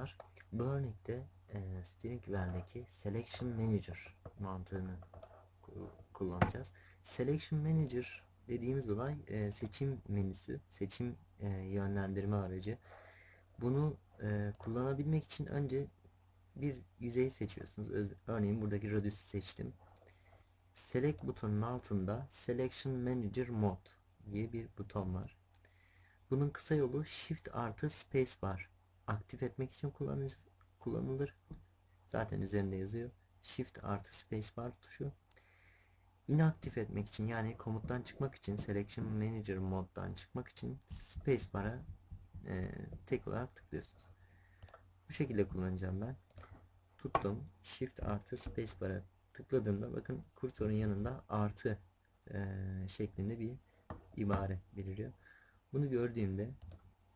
Merhabalar. Bu örnekte e, Steering Wheel'deki Selection Manager mantığını ku- kullanacağız. Selection Manager dediğimiz olay e, seçim menüsü, seçim e, yönlendirme aracı. Bunu e, kullanabilmek için önce bir yüzeyi seçiyorsunuz. Öz- örneğin buradaki Radius'u seçtim. Select butonun altında Selection Manager Mode diye bir buton var. Bunun kısa yolu Shift artı Spacebar. Aktif etmek için kullanılır. Zaten üzerinde yazıyor. Shift artı Spacebar tuşu. İnaktif etmek için yani komuttan çıkmak için Selection Manager moddan çıkmak için Spacebar'a e, tek olarak tıklıyorsunuz. Bu şekilde kullanacağım ben. Tuttum. Shift artı Spacebar'a tıkladığımda bakın kursorun yanında artı e, şeklinde bir ibare beliriyor. Bunu gördüğümde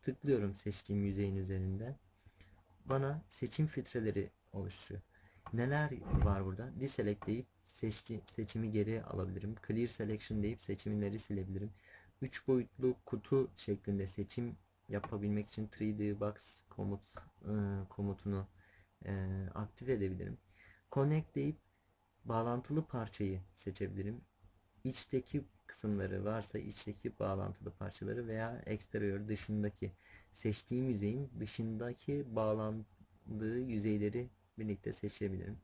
tıklıyorum seçtiğim yüzeyin üzerinde. Bana seçim filtreleri oluşturuyor. Neler var burada? Deselect deyip seçti, seçimi geri alabilirim. Clear Selection deyip seçimleri silebilirim. 3 boyutlu kutu şeklinde seçim yapabilmek için 3D Box komut e, komutunu e, aktif edebilirim. Connect deyip bağlantılı parçayı seçebilirim. İçteki kısımları varsa içteki bağlantılı parçaları veya exterior dışındaki seçtiğim yüzeyin dışındaki bağlandığı yüzeyleri birlikte seçebilirim.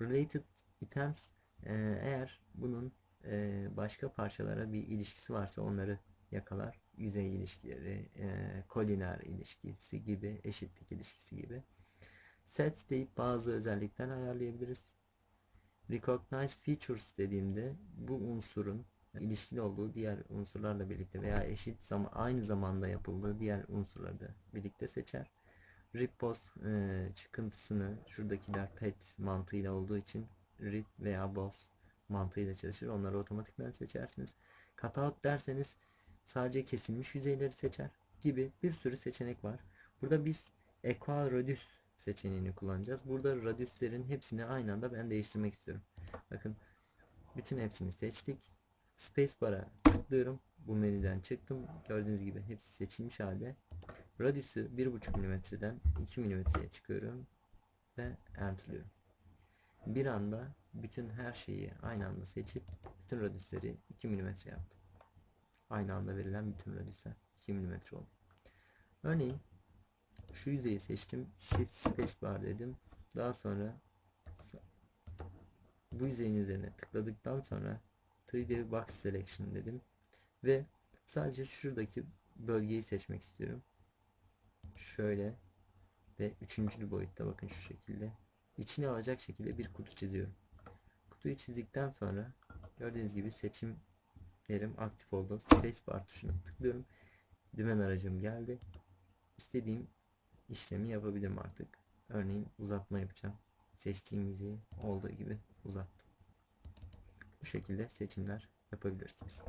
Related items e, eğer bunun e, başka parçalara bir ilişkisi varsa onları yakalar. Yüzey ilişkileri, e, koliner ilişkisi gibi, eşitlik ilişkisi gibi. Sets deyip bazı özellikler ayarlayabiliriz. Recognize features dediğimde bu unsurun ilişkili olduğu diğer unsurlarla birlikte veya eşit zaman aynı zamanda yapıldığı diğer unsurları birlikte seçer. Ripos e, çıkıntısını şuradakiler pet mantığıyla olduğu için rip veya boss mantığıyla çalışır. Onları otomatikman seçersiniz. Cutout derseniz sadece kesilmiş yüzeyleri seçer gibi bir sürü seçenek var. Burada biz Equal Radius seçeneğini kullanacağız. Burada radiuslerin hepsini aynı anda ben değiştirmek istiyorum. Bakın bütün hepsini seçtik. Spacebar'a tıklıyorum. Bu menüden çıktım. Gördüğünüz gibi hepsi seçilmiş halde. Radius'u 1.5 mm'den 2 mm'ye çıkıyorum ve enter'lıyorum. Bir anda bütün her şeyi aynı anda seçip bütün radiusleri 2 mm yaptım. Aynı anda verilen bütün radiusler 2 mm oldu. Örneğin şu yüzeyi seçtim. Shift Spacebar dedim. Daha sonra bu yüzeyin üzerine tıkladıktan sonra 3D Box Selection dedim. Ve sadece şuradaki bölgeyi seçmek istiyorum. Şöyle ve üçüncü boyutta bakın şu şekilde. içine alacak şekilde bir kutu çiziyorum. Kutuyu çizdikten sonra gördüğünüz gibi seçimlerim aktif oldu. Spacebar tuşuna tıklıyorum. Dümen aracım geldi. İstediğim işlemi yapabilirim artık. Örneğin uzatma yapacağım. Seçtiğim yüzeyi olduğu gibi uzattım. Şekilde seçimler yapabilirsiniz.